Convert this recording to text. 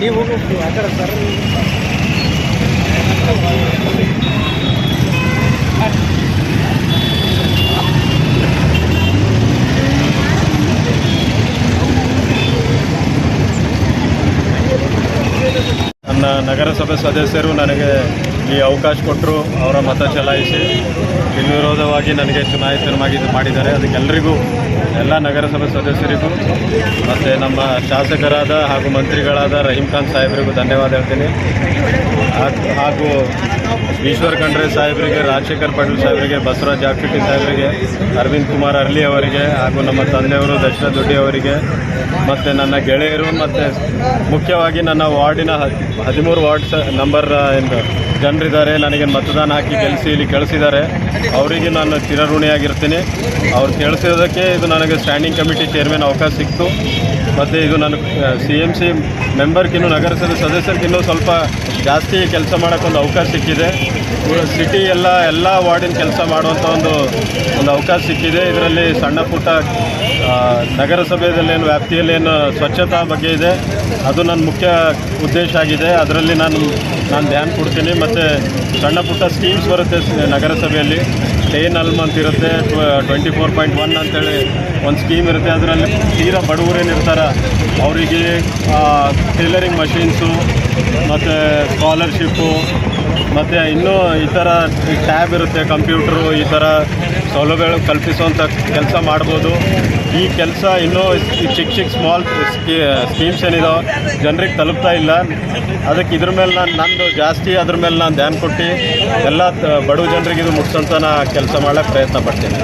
ನೀವು ಹೋಗ್ಬೇಕು ಸರ್. ನನ್ನ ನಗರಸಭೆ ಸದಸ್ಯರು ನನಗೆ ಈ ಅವಕಾಶ ಕೊಟ್ಟರು ಅವರ ಮತ ಚಲಾಯಿಸಿ. ನಿರ್ವಿರೋಧವಾಗಿ ನನಗೆ ಚುನಾಯಿತನಾಗಿ ಮಾಡಿದ್ದಾರೆ. ಅದಕ್ಕೆಲ್ಲರಿಗೂ, ಎಲ್ಲ ನಗರಸಭೆ ಸದಸ್ಯರಿಗೂ, ಮತ್ತು ನಮ್ಮ ಶಾಸಕರಾದ ಹಾಗೂ ಮಂತ್ರಿಗಳಾದ ರಹೀಂ ಖಾನ್ ಸಾಹೇಬರಿಗೂ ಧನ್ಯವಾದ ಹೇಳ್ತೀನಿ. ಹಾಗ್- ಈಶ್ವರ್ ಖಂಡ್ರೆ ಸಾಹೇಬರಿಗೆ, ರಾಜಶೇಖರ್ ಪಾಟೀಲ್ ಸಾಹೇಬರಿಗೆ, ಬಸವರಾಜ್ ಜಾಗೃತಿ ಸಾಹೇಬರಿಗೆ, ಅರವಿಂದ್ ಕುಮಾರ್ ಅರ್ಲಿ ಅವರಿಗೆ, ಹಾಗೂ ನಮ್ಮ ತಂದೆಯವರು ದಕ್ಷಿಣ ದೊಡ್ಡಿ ಅವರಿಗೆ, ಮತ್ತು ನನ್ನ ಗೆಳೆಯರು, ಮತ್ತು ಮುಖ್ಯವಾಗಿ ನನ್ನ ವಾರ್ಡಿನ ಹದ್- ಹದಿಮೂರು ವಾರ್ಡ್ ನಂಬರ್ ಎಂದು ಜನರಿದ್ದಾರೆ ನನಗೆ ಮತದಾನ ಹಾಕಿ ಗೆಲ್ಲಿಸಿ ಇಲ್ಲಿ ಕಳಿಸಿದ್ದಾರೆ. ಅವರಿಗೆ ನಾನು ಚಿರಋಣಿಯಾಗಿರ್ತೀನಿ. ಅವ್ರು ಕೇಳಿಸಿರೋದಕ್ಕೆ ಇದು ನನಗೆ ಸ್ಟ್ಯಾಂಡಿಂಗ್ ಕಮಿಟಿ ಚೇರ್ಮನ್ ಅವಕಾಶ ಸಿಕ್ತು. ಮತ್ತು ಇದು ನನ್ನ ಸಿ ಎಂ ಸಿ ಮೆಂಬರ್ಗಿನ್ನು ನಗರಸಭೆ ಸದಸ್ಯರಿಗಿನ್ನೂ ಸ್ವಲ್ಪ ಜಾಸ್ತಿ ಕೆಲಸ ಮಾಡೋಕ್ಕೊಂದು ಅವಕಾಶ ಸಿಕ್ಕಿದೆ. ಸಿಟಿ ಎಲ್ಲ ಎಲ್ಲ ವಾರ್ಡಿನ ಕೆಲಸ ಮಾಡುವಂಥ ಒಂದು ಒಂದು ಅವಕಾಶ ಸಿಕ್ಕಿದೆ. ಇದರಲ್ಲಿ ಸಣ್ಣ ಪುಟ್ಟ ನಗರಸಭೆಯಲ್ಲೇನು ವ್ಯಾಪ್ತಿಯಲ್ಲೇನು ಸ್ವಚ್ಛತಾ ಬಗ್ಗೆ ಇದೆ. ಅದು ನನ್ನ ಮುಖ್ಯ ಉದ್ದೇಶ ಆಗಿದೆ. ಅದರಲ್ಲಿ ನಾನು ನಾನು ಧ್ಯಾನ ಕೊಡ್ತೀನಿ, ಮತ್ತು ಸಣ್ಣ ಪುಟ್ಟ ಸ್ಕೀಮ್ಸ್ ಬರುತ್ತೆ ನಗರಸಭೆಯಲ್ಲಿ. ಟೇನ್ ಅಲ್ಮ್ ಅಂತ ಇರುತ್ತೆ ಟ್ವೆಂಟಿ ಫೋರ್ ಪಾಯಿಂಟ್ ಒನ್ ಅಂತೇಳಿ ಒಂದು ಸ್ಕೀಮ್ ಇರುತ್ತೆ. ಅದರಲ್ಲಿ ತೀರಾ ಬಡವರೇನಿರ್ತಾರೆ ಅವರಿಗೆ ಟೇಲರಿಂಗ್ ಮಷೀನ್ಸು ಮತ್ತು ಸ್ಕಾಲರ್ಶಿಪ್ಪು ಮತ್ತು ಇನ್ನೂ ಈ ಥರ ಟ್ಯಾಬ್ ಇರುತ್ತೆ ಕಂಪ್ಯೂಟ್ರು ಈ ಥರ ಸೌಲಭ್ಯಗಳು ಕಲ್ಪಿಸುವಂಥ ಕೆಲಸ ಮಾಡ್ಬೋದು. ಈ ಕೆಲಸ ಇನ್ನೂ ಚಿಕ್ಕ ಚಿಕ್ಕ ಸ್ಮಾಲ್ ಸ್ಕೀಮ್ಸ್ ಏನಿದಾವೆ, ಜನರಿಗೆ ತಲುಪ್ತಾ ಇಲ್ಲ. ಅದಕ್ಕೆ ಇದ್ರ ಮೇಲೆ ನಾನು, ನಂದು ಜಾಸ್ತಿ ಅದ್ರ ಮೇಲೆ ನಾನು ಧ್ಯಾನ ಕೊಟ್ಟು ಎಲ್ಲ ಬಡವ ಜನರಿಗೆ ಇದು ಮುಟ್ಸೋಂಥ ಕೆಲಸ ಮಾಡೋಕ್ಕೆ ಪ್ರಯತ್ನ ಪಡ್ತೀನಿ.